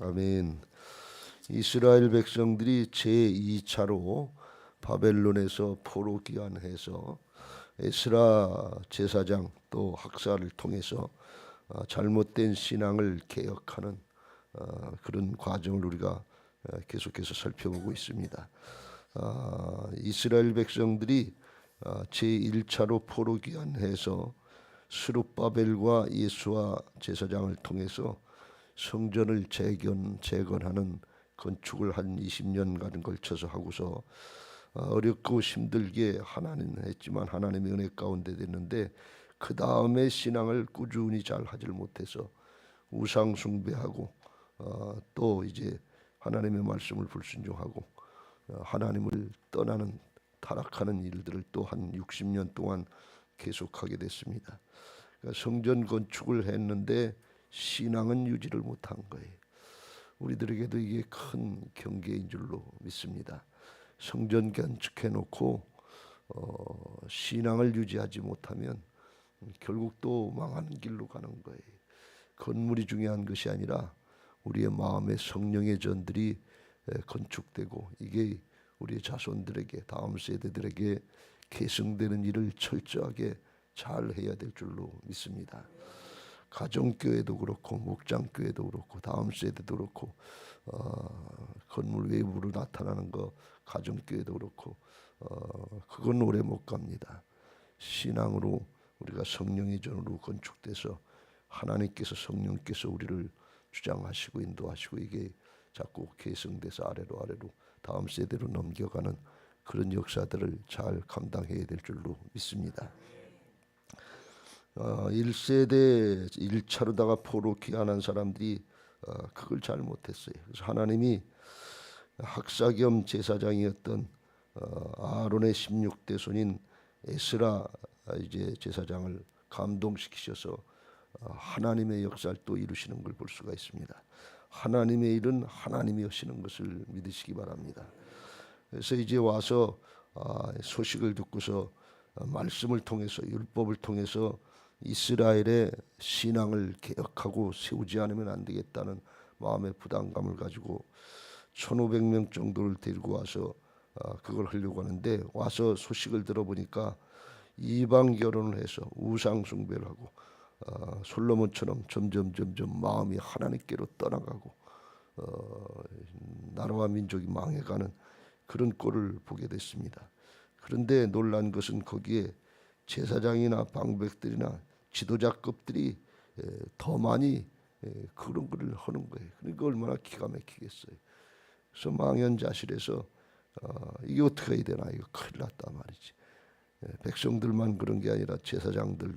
아멘. 이스라엘 백성들이 제 2차로 바벨론에서 포로 귀환해서 에스라 제사장 또 학사를 통해서 어, 잘못된 신앙을 개혁하는 어, 그런 과정을 우리가 어, 계속해서 살펴보고 있습니다. 아, 이스라엘 백성들이 아, 제 1차로 포로 귀환해서 스룹바벨과 예수와 제사장을 통해서 성전을 재건 재건하는 건축을 한 20년간 걸쳐서 하고서 어, 어렵고 힘들게 하나님 했지만 하나님의 은혜 가운데 됐는데 그 다음에 신앙을 꾸준히 잘 하질 못해서 우상 숭배하고 어, 또 이제 하나님의 말씀을 불순종하고 어, 하나님을 떠나는 타락하는 일들을 또 한 60년 동안 계속하게 됐습니다. 그러니까 성전 건축을 했는데 신앙은 유지를 못한 거예요. 우리들에게도 이게 큰 경계인 줄로 믿습니다. 성전 건축해 놓고 어, 신앙을 유지하지 못하면 결국 또 망하는 길로 가는 거예요. 건물이 중요한 것이 아니라 우리의 마음의 성령의 전들이 에, 건축되고 이게 우리의 자손들에게 다음 세대들에게 계승되는 일을 철저하게 잘 해야 될 줄로 믿습니다. 가정교회도 그렇고 목장교회도 그렇고 다음 세대도 그렇고 어, 건물 외부로 나타나는 거 가정교회도 그렇고 어, 그건 오래 못 갑니다. 신앙으로 우리가 성령의 전으로 건축돼서 하나님께서 성령께서 우리를 주장하시고 인도하시고 이게 자꾸 계승돼서 아래로 아래로 다음 세대로 넘겨가는 그런 역사들을 잘 감당해야 될 줄로 믿습니다. 어, 1세대 1차로다가 포로 귀환한 사람들이 어, 그걸 잘 못했어요. 그래서 하나님이 학사 겸 제사장이었던 어, 아론의 16대 손인 에스라 이제 제사장을 감동시키셔서 어, 하나님의 역사를 또 이루시는 걸 볼 수가 있습니다. 하나님의 일은 하나님이 하시는 것을 믿으시기 바랍니다. 그래서 이제 와서 아, 소식을 듣고서 어, 말씀을 통해서 율법을 통해서 이스라엘의 신앙을 개혁하고 세우지 않으면 안 되겠다는 마음의 부담감을 가지고 1,500명 정도를 데리고 와서 어, 그걸 하려고 하는데 와서 소식을 들어보니까 이방 결혼을 해서 우상 숭배를 하고 어, 솔로몬처럼 점점 점점 마음이 하나님께로 떠나가고 어, 나라와 민족이 망해가는 그런 꼴을 보게 됐습니다. 그런데 놀란 것은 거기에 제사장이나 방백들이나 지도자급들이 에, 더 많이 에, 그런 것을 하는 거예요. 그러니까 얼마나 기가 막히겠어요. 그래서 망연자실해서 어, 이게 어떻게 해야 되나 이거 큰일 났다 말이지. 에, 백성들만 그런 게 아니라 제사장들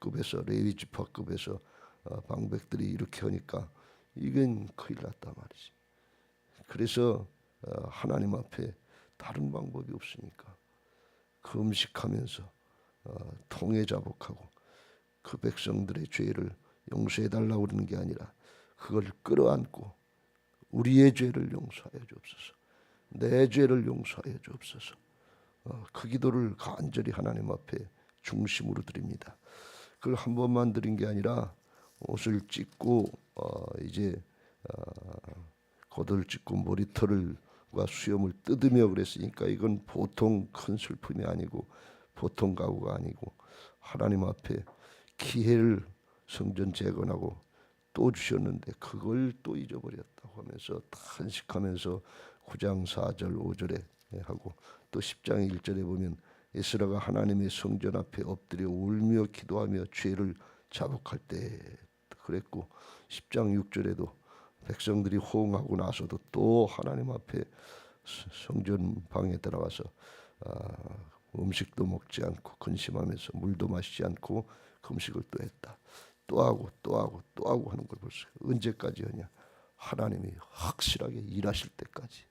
급에서 레위 지파급에서 어, 방백들이 이렇게 하니까 이건 큰일 났다 말이지. 그래서 어, 하나님 앞에 다른 방법이 없으니까 금식하면서 어, 통해 자복하고 그 백성들의 죄를 용서해 달라고 그러는 게 아니라 그걸 끌어안고 우리의 죄를 용서하여 주옵소서. 내 죄를 용서하여 주옵소서. 어, 그 기도를 간절히 하나님 앞에 중심으로 드립니다. 그걸 한 번만 드린 게 아니라 옷을 찢고 어, 이제 어, 겉을 찢고 머리털을과 수염을 뜯으며 그랬으니까 이건 보통 큰 슬픔이 아니고 보통 가구가 아니고 하나님 앞에 기회를 성전 재건하고 또 주셨는데 그걸 또 잊어버렸다고 하면서 탄식하면서 9장 4절 5절에 하고 또 10장 1절에 보면 에스라가 하나님의 성전 앞에 엎드려 울며 기도하며 죄를 자복할 때 그랬고 10장 6절에도 백성들이 호응하고 나서도 또 하나님 앞에 성전 방에 들어가서 아, 음식도 먹지 않고 근심하면서 물도 마시지 않고 금식을 또 했다. 또 하고 또 하고 또 하고 하는 걸 볼 수. 언제까지 하냐? 하나님이 확실하게 일하실 때까지.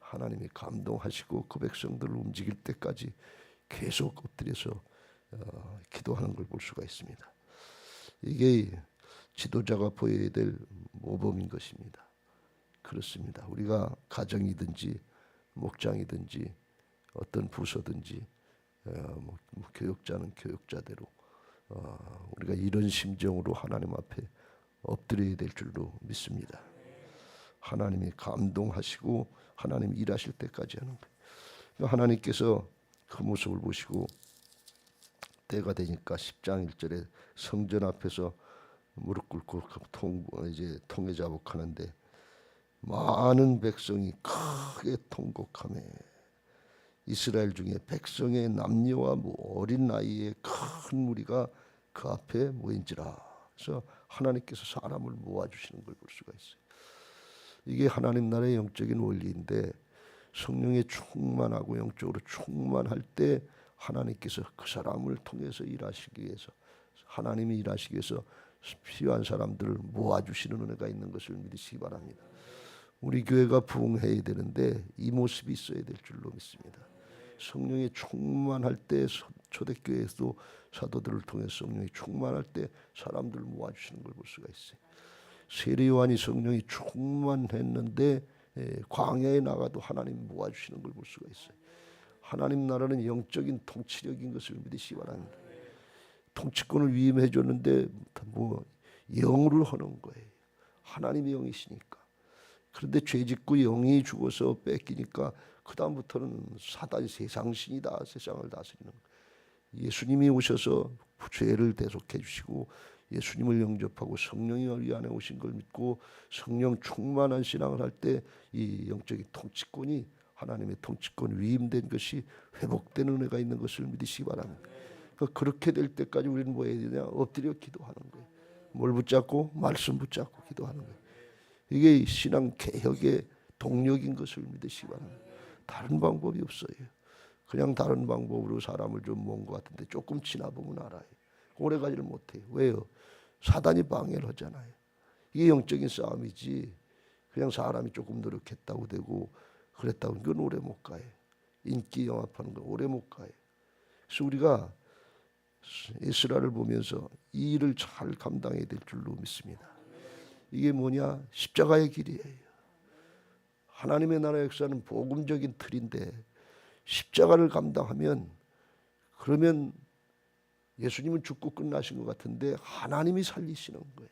하나님이 감동하시고 그 백성들을 움직일 때까지 계속 엎드려서 어, 기도하는 걸 볼 수가 있습니다. 이게 지도자가 보여야 될 모범인 것입니다. 그렇습니다. 우리가 가정이든지 목장이든지 어떤 부서든지 어, 뭐, 뭐 교육자는 교육자대로 어, 우리가 이런 심정으로 하나님 앞에 엎드려야 될 줄로 믿습니다. 하나님이 감동하시고 하나님 일하실 때까지 하는 거예요. 그러니까 하나님께서 그 모습을 보시고 때가 되니까 10장 1절에 성전 앞에서 무릎 꿇고 그통 이제 통회 자복하는데 많은 백성이 크게 통곡하며 이스라엘 중에 백성의 남녀와 뭐 어린 나이의 큰 무리가 그 앞에 모인지라. 그래서 하나님께서 사람을 모아주시는 걸 볼 수가 있어요. 이게 하나님 나라의 영적인 원리인데 성령의 충만하고 영적으로 충만할 때 하나님께서 그 사람을 통해서 일하시기 위해서 하나님이 일하시기 위해서 필요한 사람들을 모아주시는 은혜가 있는 것을 믿으시기 바랍니다. 우리 교회가 부흥해야 되는데 이 모습이 있어야 될 줄로 믿습니다. 성령이 충만할 때 서- 초대교회에서도 사도들을 통해 서 성령이 충만할 때 사람들을 모아주시는 걸 볼 수가 있어요. 세례 요한이 성령이 충만했는데 예, 광야에 나가도 하나님 모아주시는 걸 볼 수가 있어요. 하나님 나라는 영적인 통치력인 것을 믿으시기 바랍니다. 통치권을 위임해 줬는데 뭐 영으로 하는 거예요. 하나님의 영이시니까. 그런데 죄짓고 영이 죽어서 뺏기니까 그 다음부터는 사단이 세상신이다 세상을 다스리는 거예요. 예수님이 오셔서 죄를 대속해 주시고 예수님을 영접하고 성령이 우리 안에 오신 걸 믿고 성령 충만한 신앙을 할 때 이 영적인 통치권이 하나님의 통치권 위임된 것이 회복되는 은혜가 있는 것을 믿으시기 바랍니다. 그러니까 그렇게 될 때까지 우리는 뭐 해야 되냐? 엎드려 기도하는 거예요. 뭘 붙잡고 말씀 붙잡고 기도하는 거예요. 이게 신앙 개혁의 동력인 것을 믿으시기 바랍니다. 다른 방법이 없어요. 그냥 다른 방법으로 사람을 좀 모은 것 같은데 조금 지나 보면 알아요. 오래 가지를 못해요. 왜요? 사단이 방해를 하잖아요. 이게 영적인 싸움이지. 그냥 사람이 조금 노력했다고 되고 그랬다고 그건 오래 못 가요. 인기 영합하는 건 오래 못 가요. 그래서 우리가 이스라엘을 보면서 이 일을 잘 감당해야 될 줄로 믿습니다. 이게 뭐냐? 십자가의 길이에요. 하나님의 나라 역사는 복음적인 틀인데 십자가를 감당하면 그러면 예수님은 죽고 끝나신 것 같은데 하나님이 살리시는 거예요.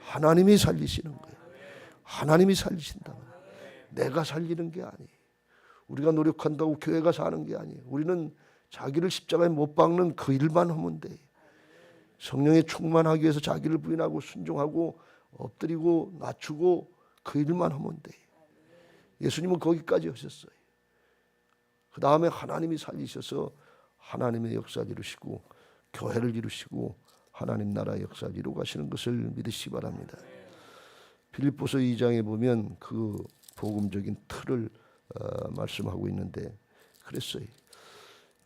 하나님이 살리시는 거예요. 하나님이 살리신다. 내가 살리는 게 아니에요. 우리가 노력한다고 교회가 사는 게 아니에요. 우리는 자기를 십자가에 못 박는 그 일만 하면 돼. 성령에 충만하기 위해서 자기를 부인하고 순종하고 엎드리고 낮추고 그 일만 하면 돼. 예수님은 거기까지 하셨어요. 그 다음에 하나님이 살리셔서 하나님의 역사를 이루시고 교회를 이루시고 하나님 나라의 역사를 이루고 가시는 것을 믿으시기 바랍니다. 빌립보서 2장에 보면 그 복음적인 틀을 어, 말씀하고 있는데 그랬어요.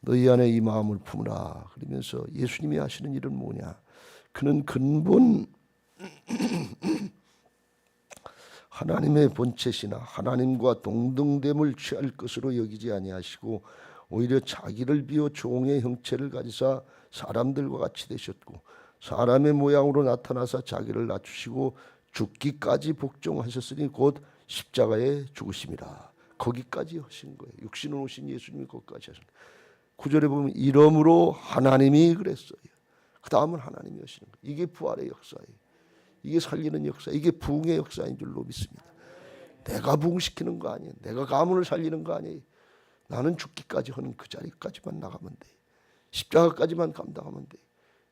너희 안에 이 마음을 품으라 그러면서 예수님이 하시는 일은 뭐냐? 그는 근본 하나님의 본체시나 하나님과 동등됨을 취할 것으로 여기지 아니하시고 오히려 자기를 비워 종의 형체를 가지사 사람들과 같이 되셨고 사람의 모양으로 나타나사 자기를 낮추시고 죽기까지 복종하셨으니 곧 십자가에 죽으심이라. 거기까지 하신 거예요. 육신으로 오신 예수님이 거기까지 하신 거예요. 구절에 보면 이러므로 하나님이 그랬어요. 그 다음은 하나님이 하시는 거예요. 이게 부활의 역사예요. 이게 살리는 역사, 이게 부흥의 역사인 줄로 믿습니다. 내가 부흥시키는 거 아니에요. 내가 가문을 살리는 거 아니에요. 나는 죽기까지 하는 그 자리까지만 나가면 돼. 십자가까지만 감당하면 돼.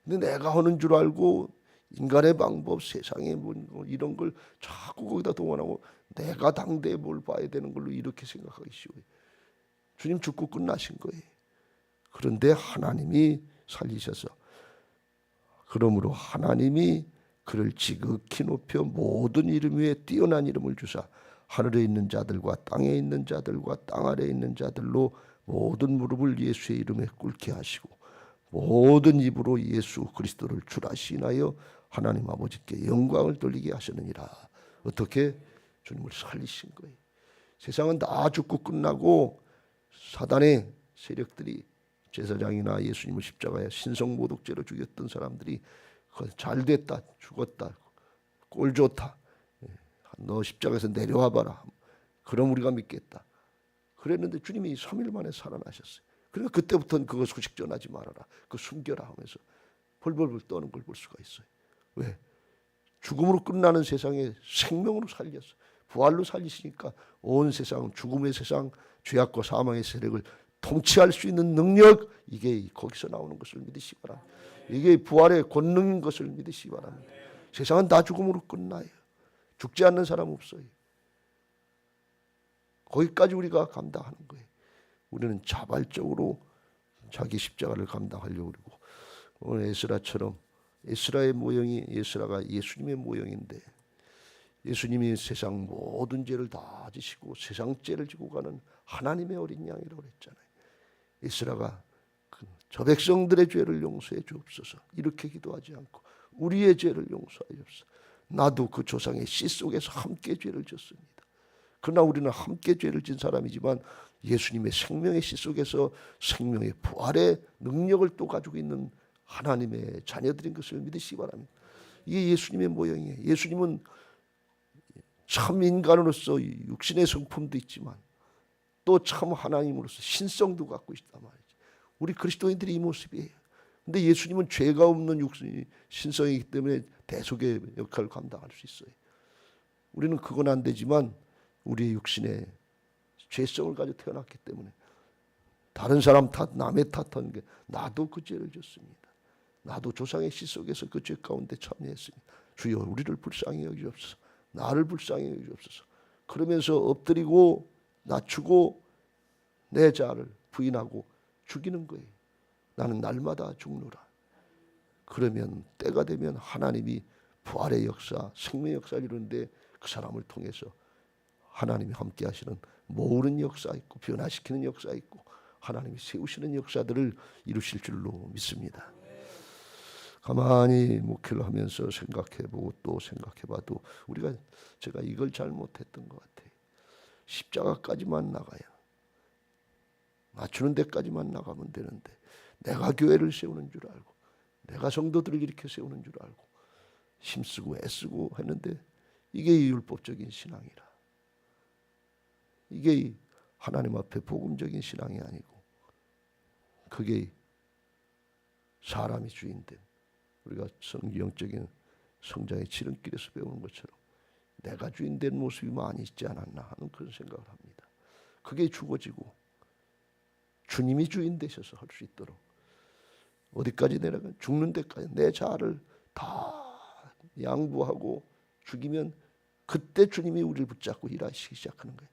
근데 내가 하는 줄 알고 인간의 방법, 세상의 뭐 이런 걸 자꾸 거기다 동원하고 내가 당대에 뭘 봐야 되는 걸로 이렇게 생각하기 쉬워요. 주님 죽고 끝나신 거예요. 그런데 하나님이 살리셔서 그러므로 하나님이 그를 지극히 높여 모든 이름 위에 뛰어난 이름을 주사 하늘에 있는 자들과 땅에 있는 자들과 땅 아래에 있는 자들로 모든 무릎을 예수의 이름에 꿇게 하시고 모든 입으로 예수 그리스도를 주라 시인하여 하나님 아버지께 영광을 돌리게 하셨느니라. 어떻게 주님을 살리신 거예요. 세상은 다 죽고 끝나고 사단의 세력들이 제사장이나 예수님을 십자가에 신성모독죄로 죽였던 사람들이 잘 됐다 죽었다 꼴 좋다. 예, 너 십자가에서 내려와 봐라. 그럼 우리가 믿겠다. 그랬는데 주님이 3일 만에 살아나셨어요. 그러니까 그때부터는 그거 소식 전하지 말아라. 그 숨겨라 하면서 벌벌벌 떠는 걸 볼 수가 있어요. 왜? 죽음으로 끝나는 세상에 생명으로 살렸어. 부활로 살리시니까 온 세상 죽음의 세상 죄악과 사망의 세력을 통치할 수 있는 능력 이게 거기서 나오는 것을 믿으시기 바랍니다. 이게 부활의 권능인 것을 믿으시기 바랍니다. 세상은 다 죽음으로 끝나요. 죽지 않는 사람 없어요. 거기까지 우리가 감당하는 거예요. 우리는 자발적으로 자기 십자가를 감당하려고 그러고 오늘 에스라처럼 에스라의 모형이 에스라가 예수님의 모형인데 예수님이 세상 모든 죄를 다 지시고 세상 죄를 지고 가는 하나님의 어린 양이라고 그랬잖아요. 에스라가 그저 백성들의 죄를 용서해 주옵소서 이렇게 기도하지 않고 우리의 죄를 용서하옵소서 나도 그 조상의 씨 속에서 함께 죄를 졌습니다. 그러나 우리는 함께 죄를 진 사람이지만 예수님의 생명의 씨 속에서 생명의 부활의 능력을 또 가지고 있는 하나님의 자녀들인 것을 믿으시기 바랍니다. 이게 예수님의 모형이에요. 예수님은 참 인간으로서 육신의 성품도 있지만 또 참 하나님으로서 신성도 갖고 있단 말이죠. 우리 그리스도인들이 이 모습이에요. 근데 예수님은 죄가 없는 육신 신성이기 때문에 대속의 역할을 감당할 수 있어요. 우리는 그건 안 되지만 우리의 육신에 죄성을 가지고 태어났기 때문에 다른 사람 탓, 남의 탓하는 게 나도 그 죄를 졌습니다. 나도 조상의 씨 속에서 그 죄 가운데 참여했습니다. 주여 우리를 불쌍히 여기옵소서. 나를 불쌍히 여기옵소서. 그러면서 엎드리고 낮추고 내 자를 부인하고 죽이는 거예요. 나는 날마다 죽노라. 그러면 때가 되면 하나님이 부활의 역사, 생명 역사를 이루는데 그 사람을 통해서 하나님이 함께 하시는 모으는 역사 있고 변화시키는 역사 있고 하나님이 세우시는 역사들을 이루실 줄로 믿습니다. 가만히 목회를 하면서 생각해보고 또 생각해봐도 우리가 제가 이걸 잘못했던 것 같아요. 십자가까지만 나가야 맞추는 데까지만 나가면 되는데 내가 교회를 세우는 줄 알고 내가 성도들을 이렇게 세우는 줄 알고 힘쓰고 애쓰고 했는데 이게 이 율법적인 신앙이라. 이게 하나님 앞에 복음적인 신앙이 아니고 그게 사람이 주인된 우리가 성경적인 성장의 지름길에서 배우는 것처럼 내가 주인 된 모습이 많이 있지 않았나 하는 그런 생각을 합니다. 그게 죽어지고 주님이 주인 되셔서 할 수 있도록 어디까지 내려가 죽는 데까지 내 자아를 다 양보하고 죽이면 그때 주님이 우리를 붙잡고 일하시기 시작하는 거예요.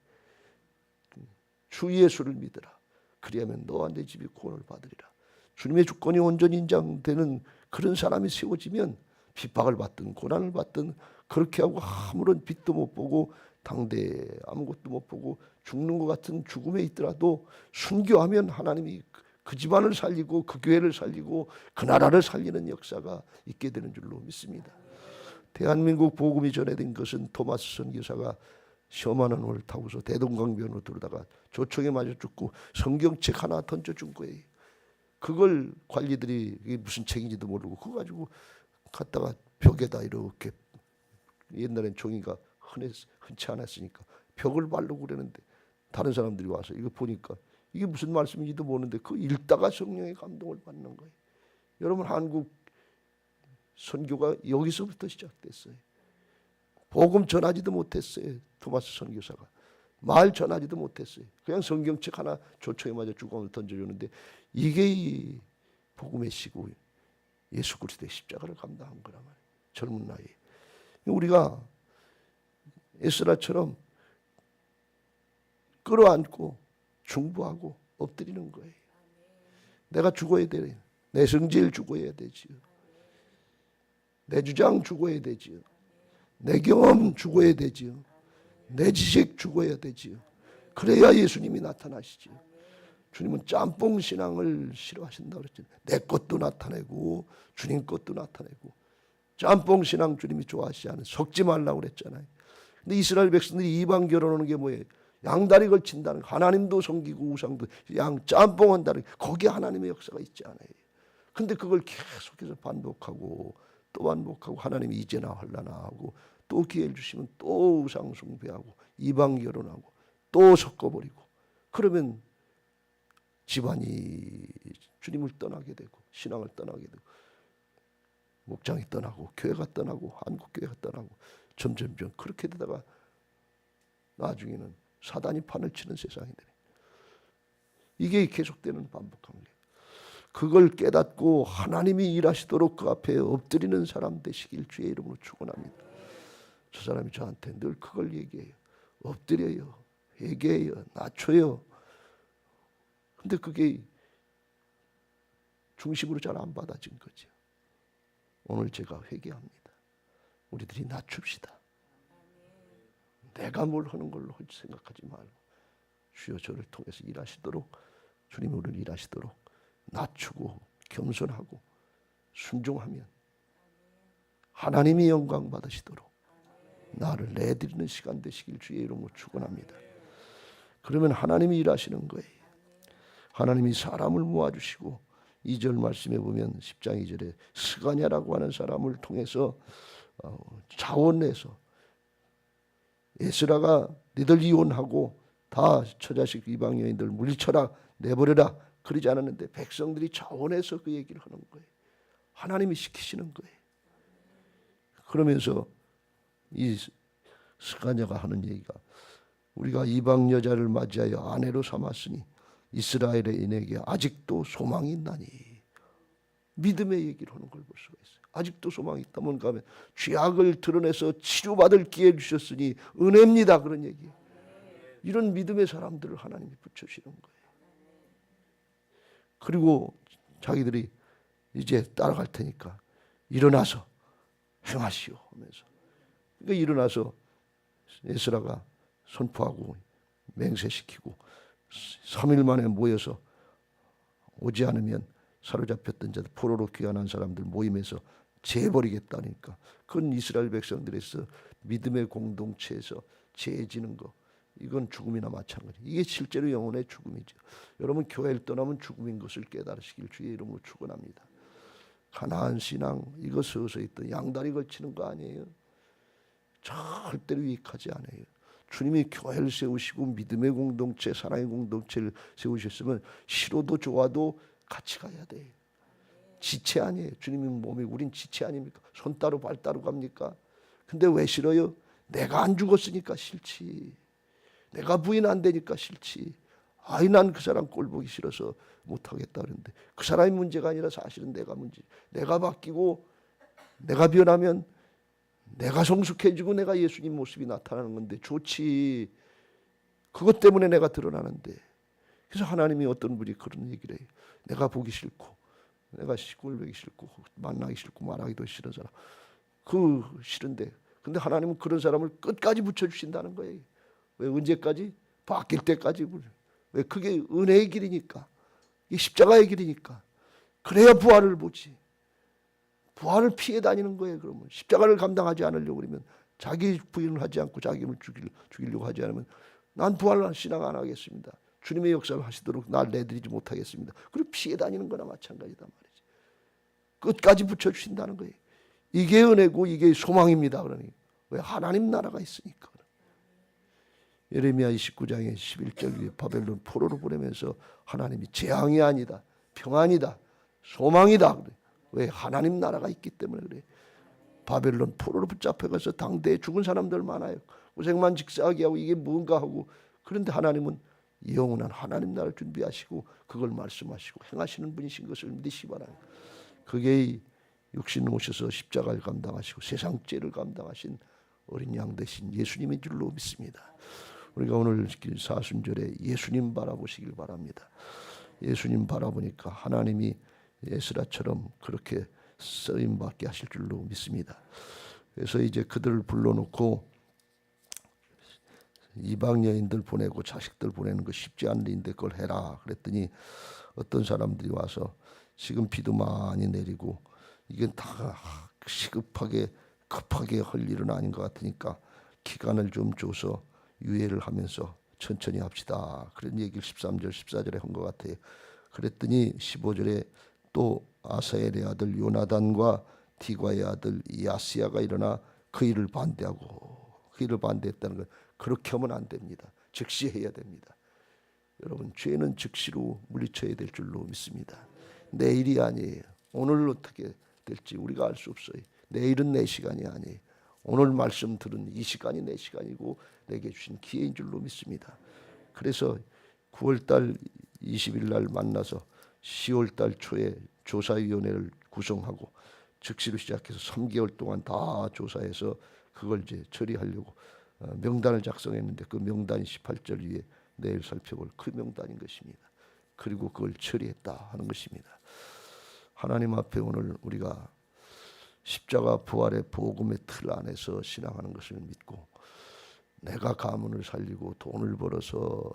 주 예수를 믿으라. 그리하면 너와 내 집이 구원을 받으리라. 주님의 주권이 온전히 인정되는 그런 사람이 세워지면 핍박을 받든 고난을 받든 그렇게 하고 아무런 빛도 못 보고 당대 아무것도 못 보고 죽는 것 같은 죽음에 있더라도 순교하면 하나님이 그 집안을 살리고 그 교회를 살리고 그 나라를 살리는 역사가 있게 되는 줄로 믿습니다. 대한민국 복음이 전해진 것은 토마스 선교사가 셔먼은 을 타고서 대동강변으로 들어다가 조총에 맞아 죽고 성경책 하나 던져 준 거예요. 그걸 관리들이 무슨 책인지도 모르고 그거 가지고 갖다가 벽에다 이렇게 옛날엔 종이가 흔했, 흔치 않았으니까 벽을 바르고 그러는데 다른 사람들이 와서 이거 보니까 이게 무슨 말씀인지도 모르는데 그 읽다가 성령의 감동을 받는 거예요. 여러분 한국 선교가 여기서부터 시작됐어요. 복음 전하지도 못했어요. 토마스 선교사가 말 전하지도 못했어요. 그냥 성경책 하나 조총에 맞아 주걱을 던져주는데 이게 이 복음의 시고 예수 그리스도의 십자가를 감당한 거란 말이에요. 젊은 나이에 우리가 에스라처럼 끌어안고 중보하고 엎드리는 거예요. 내가 죽어야 돼. 내 성질 죽어야 되지요. 내 주장 죽어야 되지요. 내 경험 죽어야 되지요. 내 지식 죽어야 되지요. 그래야 예수님이 나타나시지요. 주님은 짬뽕 신앙을 싫어하신다 그랬죠. 내 것도 나타내고 주님 것도 나타내고 짬뽕 신앙 주님이 좋아하시지 않은 속지 말라고 그랬잖아요. 근데 이스라엘 백성들이 이방 결혼하는 게 뭐예요? 양다리 걸친다는 하나님도 섬기고 우상도 양 짬뽕 한다는 거기에 하나님의 역사가 있지 않아요. 근데 그걸 계속해서 반복하고 또 반복하고 하나님이 이제나 할라나 하고 또 기회를 주시면 또 우상 숭배하고 이방 결혼하고 또 섞어버리고 그러면 집안이 주님을 떠나게 되고 신앙을 떠나게 되고 목장이 떠나고 교회가 떠나고 한국 교회가 떠나고 점점점 그렇게 되다가 나중에는 사단이 판을 치는 세상이 되네. 이게 계속되는 반복하는 게. 그걸 깨닫고 하나님이 일하시도록 그 앞에 엎드리는 사람 되시길 주의 이름으로 축원합니다. 저 사람이 저한테 늘 그걸 얘기해요. 엎드려요. 회개해요. 낮춰요. 근데 그게 중심으로 잘 안 받아진 거죠. 오늘 제가 회개합니다. 우리들이 낮춥시다. 내가 뭘 하는 걸로 생각하지 말고 주여 저를 통해서 일하시도록 주님이 우리를 일하시도록 낮추고 겸손하고 순종하면 하나님이 영광 받으시도록 나를 내드리는 시간 되시길 주의 이름으로 축원합니다. 그러면 하나님이 일하시는 거예요. 하나님이 사람을 모아주시고 2절 말씀에 보면 10장 2절에 스가냐라고 하는 사람을 통해서 어, 자원내서 에스라가 너희들 이혼하고 다 처자식 이방 여인들 물리쳐라 내버려라 그러지 않았는데 백성들이 자원해서 그 얘기를 하는 거예요. 하나님이 시키시는 거예요. 그러면서 이 스가냐가 하는 얘기가 우리가 이방 여자를 맞이하여 아내로 삼았으니 이스라엘의 인에게 아직도 소망이 있나니 믿음의 얘기를 하는 걸 볼 수가 있어요. 아직도 소망이 있다. 뭔가 하면 죄악을 드러내서 치료받을 기회 주셨으니 은혜입니다. 그런 얘기. 이런 믿음의 사람들을 하나님이 붙여주시는 거예요. 그리고 자기들이 이제 따라갈 테니까 일어나서 행하시오 하면서 그러니까 일어나서 에스라가 선포하고 맹세시키고 3일 만에 모여서 오지 않으면 사로잡혔던 자들 포로로 귀환한 사람들 모임에서 재버리겠다니까. 그건 이스라엘 백성들에서 믿음의 공동체에서 재지는 거. 이건 죽음이나 마찬가지. 이게 실제로 영혼의 죽음이죠. 여러분 교회를 떠나면 죽음인 것을 깨달으시길 주의 이름으로 축원합니다. 가나안 신앙 이거 서서히 또 양다리 걸치는 거 아니에요? 절대로 유익하지 않아요 주님이 교회를 세우시고 믿음의 공동체, 사랑의 공동체를 세우셨으면 싫어도 좋아도 같이 가야 돼. 지체 아니에요. 주님이 몸이 우린 지체 아닙니까? 손 따로 발 따로 갑니까? 근데 왜 싫어요? 내가 안 죽었으니까 싫지. 내가 부인 안 되니까 싫지. 아이 난 그 사람 꼴 보기 싫어서 못 하겠다 그러는데 그 사람이 문제가 아니라 사실은 내가 문제. 내가 바뀌고 내가 변하면 내가 성숙해지고 내가 예수님 모습이 나타나는 건데 좋지. 그것 때문에 내가 드러나는데. 그래서 하나님이 어떤 분이 그런 얘기를 해요. 내가 보기 싫고, 내가 시골 보기 싫고, 만나기 싫고, 말하기도 싫은 사람. 그 싫은데. 근데 하나님은 그런 사람을 끝까지 붙여주신다는 거예요. 왜 언제까지? 바뀔 때까지. 왜 그게 은혜의 길이니까. 이게 십자가의 길이니까. 그래야 부활을 보지. 부활을 피해 다니는 거예요. 그러면 십자가를 감당하지 않으려고 그러면 자기 부인을 하지 않고 자기 힘을 죽일, 죽이려고 하지 않으면 난 부활을 신앙 안 하겠습니다. 주님의 역사를 하시도록 날 내드리지 못하겠습니다. 그리고 피해 다니는 거나 마찬가지다 말이지. 끝까지 붙여주신다는 거예요. 이게 은혜고 이게 소망입니다. 그러니 왜 하나님 나라가 있으니까. 예레미야 29장의 11절 위에 바벨론 포로로 보내면서 하나님이 재앙이 아니다. 평안이다. 소망이다. 그래. 왜 하나님 나라가 있기 때문에 그래. 바벨론 포로로 붙잡혀가서 당대에 죽은 사람들 많아요. 고생만 직사하게 하고 이게 뭔가 하고 그런데 하나님은 영원한 하나님 나라를 준비하시고 그걸 말씀하시고 행하시는 분이신 것을 믿으시 바랍니다. 그게 육신 오셔서 십자가를 감당하시고 세상 죄를 감당하신 어린 양 대신 예수님인 줄로 믿습니다. 우리가 오늘 사순절에 예수님 바라보시길 바랍니다. 예수님 바라보니까 하나님이 에스라처럼 그렇게 쓰임 받게 하실 줄로 믿습니다. 그래서 이제 그들을 불러놓고 이방 여인들 보내고 자식들 보내는 거 쉽지 않은 일인데 그걸 해라 그랬더니 어떤 사람들이 와서 지금 비도 많이 내리고 이게 다 시급하게 급하게 할 일은 아닌 것 같으니까 기간을 좀 줘서 유예를 하면서 천천히 합시다. 그런 얘기를 13절 14절에 한 것 같아요. 그랬더니 15절에 또 아사엘의 아들 요나단과 디과의 아들 야시야가 일어나 그 일을 반대하고 그 일을 반대했다는 건 그렇게 하면 안 됩니다. 즉시 해야 됩니다. 여러분 죄는 즉시로 물리쳐야 될 줄로 믿습니다. 내일이 아니에요. 오늘 어떻게 될지 우리가 알 수 없어요. 내일은 내 시간이 아니에요. 오늘 말씀 들은 이 시간이 내 시간이고 내게 주신 기회인 줄로 믿습니다. 그래서 9월달 20일 날 만나서 10월 달 초에 조사위원회를 구성하고 즉시로 시작해서 3개월 동안 다 조사해서 그걸 이제 처리하려고 어, 명단을 작성했는데 그 명단이 18절 위에 내일 살펴볼 그 명단인 것입니다. 그리고 그걸 처리했다 하는 것입니다. 하나님 앞에 오늘 우리가 십자가 부활의 복음의 틀 안에서 신앙하는 것을 믿고 내가 가문을 살리고 돈을 벌어서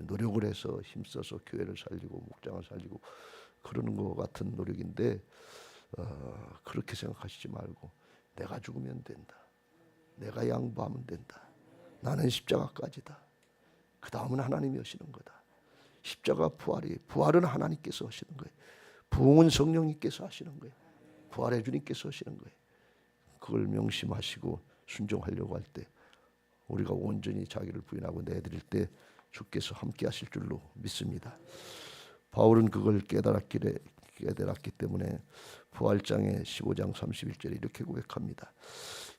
노력을 해서 힘써서 교회를 살리고 목장을 살리고 그러는 것 같은 노력인데 어, 그렇게 생각하시지 말고 내가 죽으면 된다. 내가 양보하면 된다. 나는 십자가까지다. 그 다음은 하나님이 하시는 거다. 십자가 부활이 부활은 하나님께서 하시는 거예요. 부흥은 성령님께서 하시는 거예요. 부활의 주님께서 하시는 거예요. 그걸 명심하시고 순종하려고 할 때 우리가 온전히 자기를 부인하고 내드릴 때 주께서 함께 하실 줄로 믿습니다. 바울은 그걸 깨달았기에 깨달았기 때문에 부활장의 15장 31절에 이렇게 고백합니다.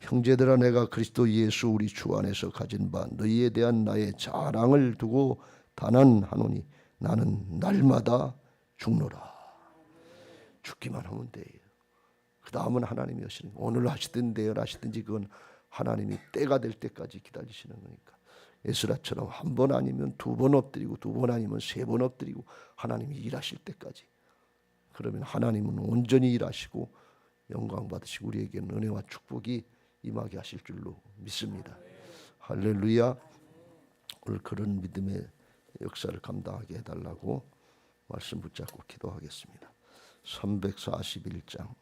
형제들아 내가 그리스도 예수 우리 주 안에서 가진 바 너희에 대한 나의 자랑을 두고 단언하노니 나는 날마다 죽노라. 죽기만 하면 돼요. 그 다음은 하나님이 하시는. 오늘 하시든 내일 하시든지 그건 하나님이 때가 될 때까지 기다리시는 거니까. 에스라처럼 한 번 아니면 두 번 엎드리고 두 번 아니면 세 번 엎드리고 하나님이 일하실 때까지. 그러면 하나님은 온전히 일하시고 영광 받으시고 우리에게는 은혜와 축복이 임하게 하실 줄로 믿습니다. 할렐루야. 오늘 그런 믿음의 역사를 감당하게 해달라고 말씀 붙잡고 기도하겠습니다. 341장